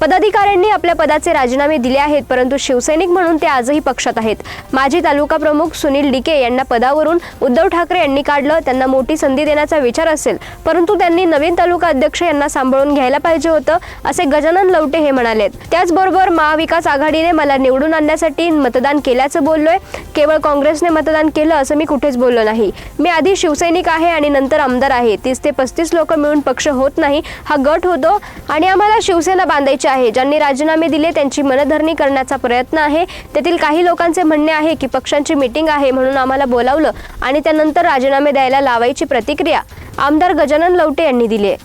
पदाधिकाऱ्यांनी आपल्या पदाचे राजीनामे दिले आहेत परंतु शिवसैनिक म्हणून ते आजही पक्षात आहेत. माजी तालुका प्रमुख सुनील डिके यांना पदावरून उद्धव ठाकरे यांनी काढलं. त्यांना मोठी संधी देण्याचा विचार असेल परंतु त्यांनी नवीन तालुका अध्यक्ष यांना सांभाळून घ्यायला पाहिजे होतं असे गजानन लवटे हे म्हणाले त्याचबरोबर महाविकास आघाडीने मला निवडून आणण्यासाठी मतदान केल्याचं बोललोय. केवळ काँग्रेसने मतदान केलं असं मी कुठेच बोललो नाही. मी आधी शिवसैनिक आहे आणि नंतर आमदार आहे. तीस ते पस्तीस लोक मिळून पक्ष होत नाही हा गट होतो आणि आम्हाला शिवसेना बांधायची आहे. ज्यांनी राजीनामे दिले त्यांची मनधरणी करण्याचा प्रयत्न आहे. तेथील काही लोकांचे म्हणणे आहे की पक्षांची मीटिंग आहे म्हणून आम्हाला बोलावलं आणि त्यानंतर राजीनामे द्यायला लावायची प्रतिक्रिया आमदार गजानन लवटे यांनी दिली आहे.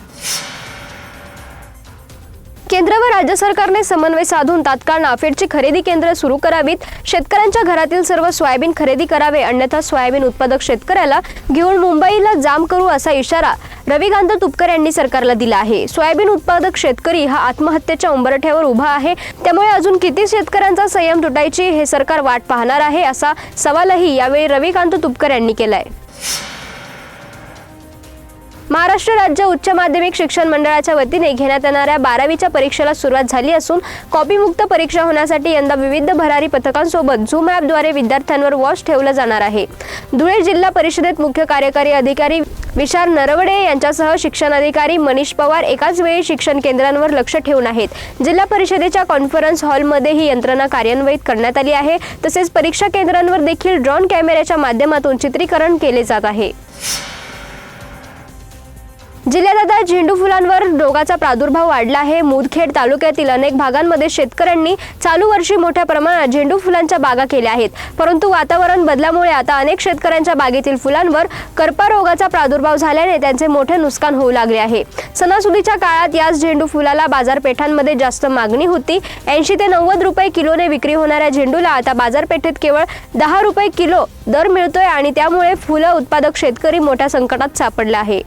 केंद्र व राज्य सरकारने समन्वय साधून तात्काळ नाफेडची खरेदी केंद्र सुरू करावीत. शेतकऱ्यांच्या घरातील सर्व सोयाबीन खरेदी करावे अन्यथा सोयाबीन उत्पादक शेतकऱ्याला घेऊन मुंबईला जाम करू असा इशारा रविकांत तुपकर यांनी सरकारला दिला आहे. सोयाबीन उत्पादक शेतकरी हा आत्महत्येच्या उंबरठ्यावर उभा आहे. त्यामुळे अजून किती शेतकऱ्यांचा संयम तुटायची हे सरकार वाट पाहणार आहे असा सवालही यावेळी रविकांत तुपकर यांनी केलाय. महाराष्ट्र राज्य उच्च माध्यमिक शिक्षण मंडळाच्या वतीने घेण्यात येणाऱ्या बारावीच्या परीक्षेला सुरुवात झाली असून कॉपीमुक्त परीक्षा होण्यासाठी यंदा विविध भरारी पथकांसोबत झूम ॲपद्वारे विद्यार्थ्यांवर वॉच ठेवलं जाणार आहे. धुळे जिल्हा परिषदेत मुख्य कार्यकारी अधिकारी विशाल नरवडे यांच्यासह शिक्षण अधिकारी मनीष पवार एकाच वेळी शिक्षण केंद्रांवर लक्ष ठेवून आहेत. जिल्हा परिषदेच्या कॉन्फरन्स हॉलमध्ये ही यंत्रणा कार्यान्वित करण्यात आली आहे. तसेच परीक्षा केंद्रांवर देखील ड्रोन कॅमेऱ्याच्या माध्यमातून चित्रीकरण केले जात आहे. जिल्ह्यात आता झेंडू फुलांवर रोगाचा प्रादुर्भाव वाढला आहे. मुदखेड तालुक्यातील अनेक भागांमध्ये शेतकऱ्यांनी चालू वर्षी मोठ्या प्रमाणात झेंडू फुलांच्या बागा केल्या आहेत. परंतु वातावरण बदलामुळे आता अनेक शेतकऱ्यांच्या बागेतील फुलांवर करपा रोगाचा प्रादुर्भाव झाल्याने त्यांचे मोठे नुकसान होऊ लागले आहे. सणासुदीच्या काळात याच झेंडू फुलाला बाजारपेठांमध्ये जास्त मागणी होती. ऐंशी ते नव्वद रुपये किलोने विक्री होणाऱ्या झेंडूला आता बाजारपेठेत केवळ दहा रुपये किलो दर मिळतोय आणि त्यामुळे फुलं उत्पादक शेतकरी मोठ्या संकटात सापडला आहे.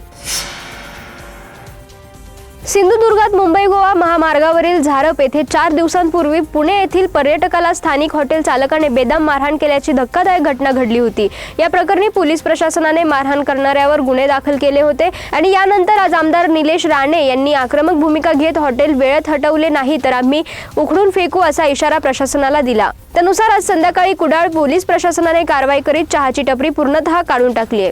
सिंधुदुर्गात मुंबई गोवा महामार्गावरील झारप येथे चार दिवसांपूर्वी पुणे येथील पर्यटकाला स्थानिक हॉटेल चालकाने बेदम मारहाण केल्याची धक्कादायक घटना घडली होती. या प्रकरणी पोलीस प्रशासनाने मारहाण करणाऱ्यावर गुन्हे दाखल केले होते आणि यानंतर आज आमदार निलेश राणे यांनी आक्रमक भूमिका घेत हॉटेल वेळेत हटवले नाही तर आम्ही उखडून फेकू असा इशारा प्रशासनाला दिला. त्यानुसार आज संध्याकाळी कुडाळ पोलीस प्रशासनाने कारवाई करीत चहाची टपरी पूर्णतः काढून टाकली आहे.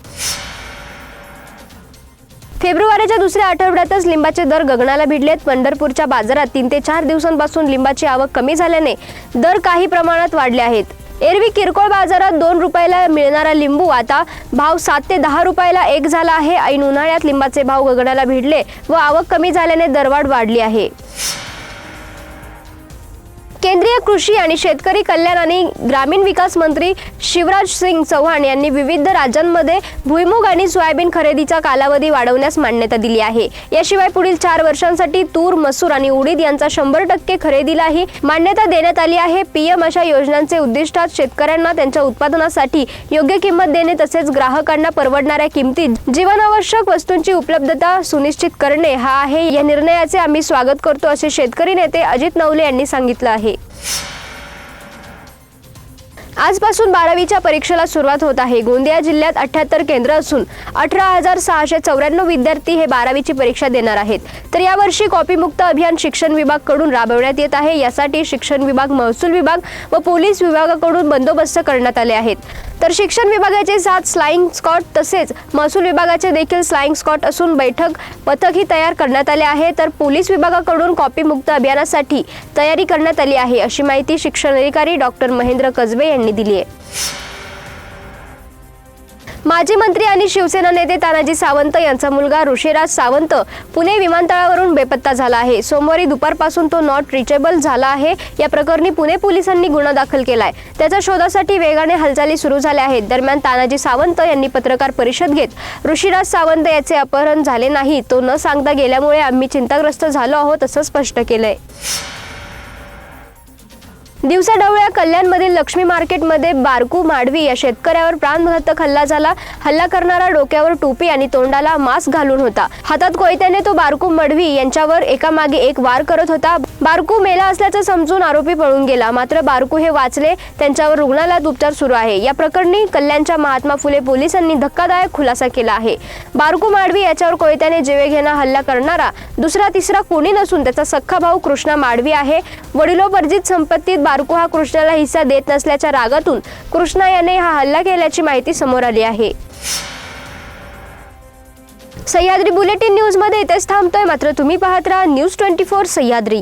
फेब्रुवारीच्या दुसऱ्या आठवड्यातच लिंबाचे दर गगनाला भिडलेत. पंढरपूरच्या बाजारात तीन ते चार दिवसांपासून लिंबाची आवक कमी झाल्याने दर काही प्रमाणात वाढले आहेत. एरवी किरकोळ बाजारात दोन रुपयाला मिळणारा लिंबू आता भाव सात ते दहा रुपयाला एक झाला आहे. ऐन उन्हाळ्यात लिंबाचे भाव गगनाला भिडले व आवक कमी झाल्याने दरवाढ वाढली आहे. केंद्रीय कृषी आणि शेतकरी कल्याण आणि ग्रामीण विकास मंत्री शिवराज सिंग चौहान यांनी विविध राज्यांमध्ये भुईमुग आणि सोयाबीन खरेदीचा कालावधी वाढवण्यास मान्यता दिली आहे. याशिवाय पुढील चार वर्षांसाठी तूर मसूर आणि उडीद यांचा शंभर टक्के खरेदीलाही मान्यता देण्यात आली आहे. पीएम अशा योजनांचे उद्दिष्टात शेतकऱ्यांना त्यांच्या उत्पादनासाठी योग्य किंमत देणे तसेच ग्राहकांना परवडणाऱ्या किमतीत जीवनावश्यक वस्तूंची उपलब्धता सुनिश्चित करणे हा आहे. या निर्णयाचे आम्ही स्वागत करतो असे शेतकरी नेते अजित नवले यांनी सांगितलं आहे. Okay. आजपासून बारावीच्या परीक्षेला सुरुवात होत आहे. गोंदिया जिल्ह्यात अठ्याहत्तर केंद्र असून अठरा हजार सहाशे चौऱ्याण्णव विद्यार्थी हे बारावीची परीक्षा देणार आहेत. तर यावर्षी कॉपीमुक्त अभियान शिक्षण विभागकडून राबवण्यात येत आहे. यासाठी शिक्षण विभाग महसूल विभाग व पोलीस विभागाकडून बंदोबस्त करण्यात आले आहेत. तर शिक्षण विभागाचे सात स्लाइंग स्कॉट तसेच महसूल विभागाचे देखील स्लाइंग स्कॉट असून बैठक पथकही तयार करण्यात आले आहे. तर पोलीस विभागाकडून कॉपीमुक्त अभियानासाठी तयारी करण्यात आली आहे. अशी माहिती शिक्षण अधिकारी डॉक्टर महेंद्र कसबे यांनी दिली आहे. माजी मंत्री आणि शिवसेना नेते तानाजी सावंत यांचा मुलगा ऋषिराज सावंत पुणे विमानतळावरून बेपत्ता झाला आहे. सोमवारी दुपारपासून तो नॉट रिचेबल झाला आहे. या प्रकरणी पुणे पोलिसांनी गुन्हा दाखल केलाय. त्याच्या शोधासाठी वेगाने हालचाली सुरू झाल्या आहेत. दरम्यान तानाजी सावंत यांनी पत्रकार परिषद घेत ऋषिराज सावंत याचे अपहरण झाले नाही. तो न सांगता गेल्यामुळे आम्ही चिंताग्रस्त झालो आहोत असं स्पष्ट केलंय. दिवसाढवळ्या कल्याणमधील लक्ष्मी मार्केटमध्ये बारकू माडवी या शेतकऱ्यावर प्राणघातक हल्ला झाला. हल्ला करणारा डोक्यावर टोपी आणि तोंडाला मास्क घालून होता. हातात कोयत्याने तो बारकू मडवी यांच्यावर एकामागे एक वार करत होता. बारकू मेला असल्याचं समजून आरोपी पळून गेला. मात्र बारकू हे वाचले त्यांच्यावर रुग्णालयात उपचार सुरू आहे. या प्रकरणी कल्याणच्या महात्मा फुले पोलिसांनी धक्कादायक खुलासा केला आहे. बारकू माडवी याच्यावर कोयत्याने जेवेघेणा हल्ला करणारा दुसरा तिसरा कोणी नसून त्याचा सख्खा भाऊ कृष्णा माडवी आहे. वडिलोपर्जित संपत्तीत बारकू हा कृष्णाला हिस्सा देत नसल्याच्या रागातून कृष्णा याने हा हल्ला केल्याची माहिती समोर आली आहे. सह्याद्री बुलेटिन न्यूजमध्ये इथेच थांबतोय. मात्र तुम्ही पाहत राहा न्यूज ट्वेंटी फोर सह्याद्री.